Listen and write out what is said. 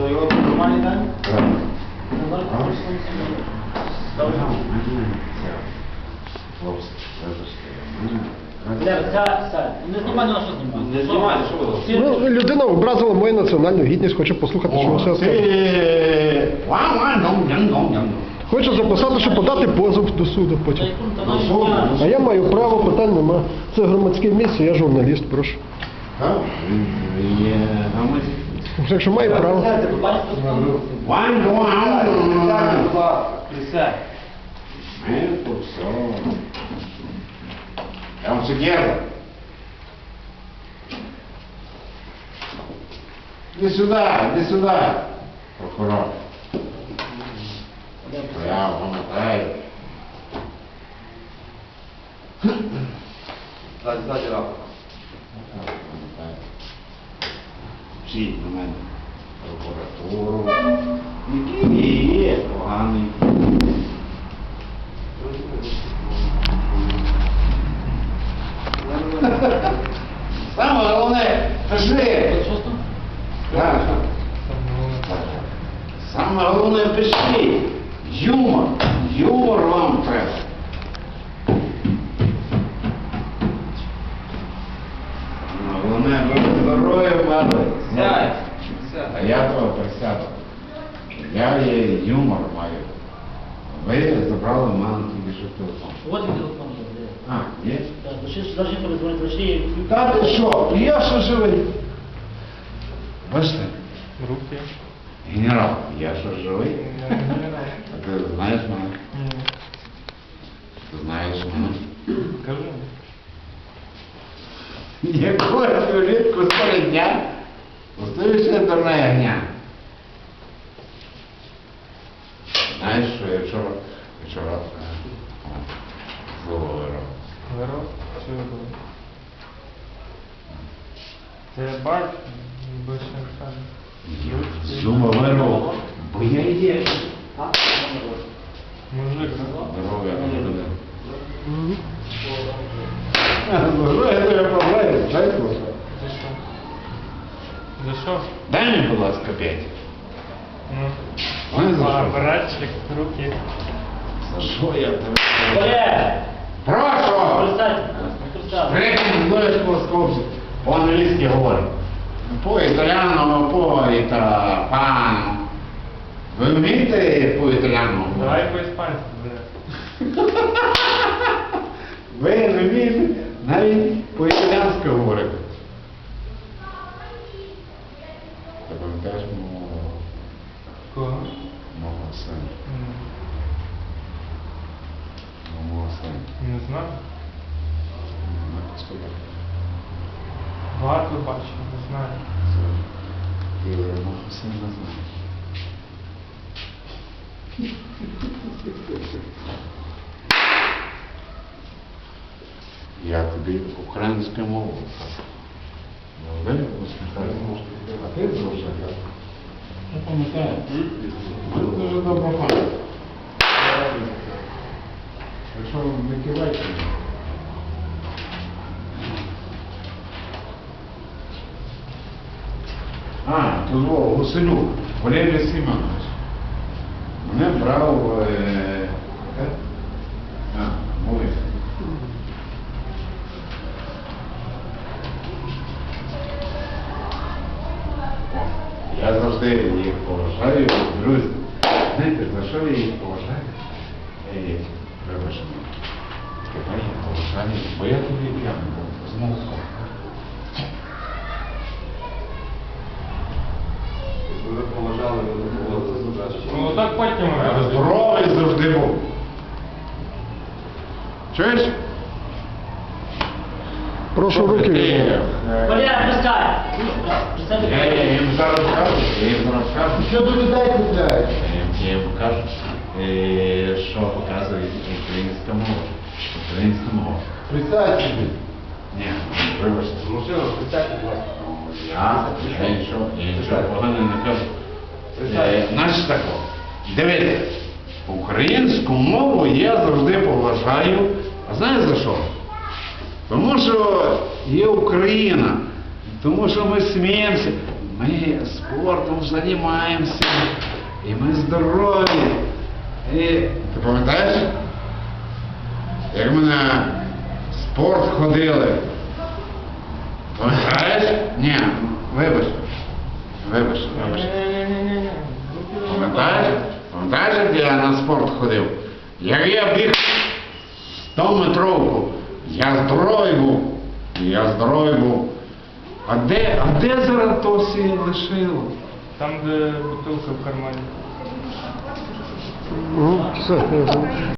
То його ся, ся. Не знімай, ну що знімати? Не знімайте, що ви Ну, людина образила мою національну гідність, хоче послухати, що все скаже. Хоче записати, що подати позов до суду потім. А я маю право, питань нема. Це громадське місце, я журналіст, прошу. Так, він є громадський. Якщо маю право. Бачите, що Вам, вам, Присядьте, будь вам. ласка, присядь. Ми тут все. Я вам все делаю. Иди сюда, иди сюда, прокурор. Я вам отдаю. Ззаді, ззаді на мене прокуратуру. Який є поганий. Саме головне, пиши. Так. Саме головне пиши. Юмор. Юмор вам треба. Ну, Головне, ви здорові мали. Сядь. А я того присяду. Я є юмор маю. Ви забрали в мене тільки що телефон. От він телефон є. А, є? Так, лише сюди дзвонить, лише є. Та ти що? Я що живий? Бачите? Руки. Генерал, я що живий? А ти знаєш мене? Ти знаєш мене? Кажи. Якою влітку з дня? Остаюся дурна ягня. Знаєш, що я вчора, вчора е, слово вирав. Виро. Що ви були? Це бак, більше не. Зума вирвав, бо я є. Мужик? Здоров'я. Здоров'я я проблема, дай просто. За що? Дай мені, будь ласка, п'ять. Ну. Вони за А, що? братчик, руки. За що я тебе? Олег! Прошу! Присядь. Присядь. Третій знаєш московці. По-англійськи говорить. По італіану, по іта пану. Ви вмієте по італіану Давай по-іспанськи, бля. Ви не вмієте навіть по італіанськи говорити. Не знаю. Не. Багато бачив, не знаю. Мого сина знаєш. Я тобі українською мовою кажу. Ну, ви усміхаєтесь. А ти дуже Не пам'ятаю. Ми дуже добре пам'ятаємо. Якщо не кивайте. А, то Гуселюк, Валерій Сімонович. Мене брав. Е... е, А, молись. Я завжди їх поважаю, друзі. Знаєте, за що я їх поважаю? Я їх поважаю, бо я тобі п'яний був, знову. Ви поважали, ви не поводили себе. Ну так потім здоровий завжди був. Чуєш? Прошу руки. Присядь. Присядь. Я, я їм зараз кажу, я їм зараз кажу. Що до людей купляють? Я їм кажу, е, що показує українська мова. Українська мова. Присядь. Ні, вибачте. Мужчина, присядьте, будь ласка. Я, я нічого, я нічого поганого не кажу. Е, Значить тако, дивіться, українську мову я завжди поважаю. А знаєте за що? Тому що є Україна, тому що ми сміємося. ми спортом займаємося, і ми здорові. Ти пам'ятаєш? Як ми на спорт ходили? Пам'ятаєш? Ні, вибач. Вибач, вибач. Пам'ятаєш? Пам'ятаєш, як я на спорт ходив? Як я біг 100 метровку, я здоровий був. Я здоровий був. А де, а де зараз то всі лишило? Там, де бутилка в кармані. Ну, все, я знаю.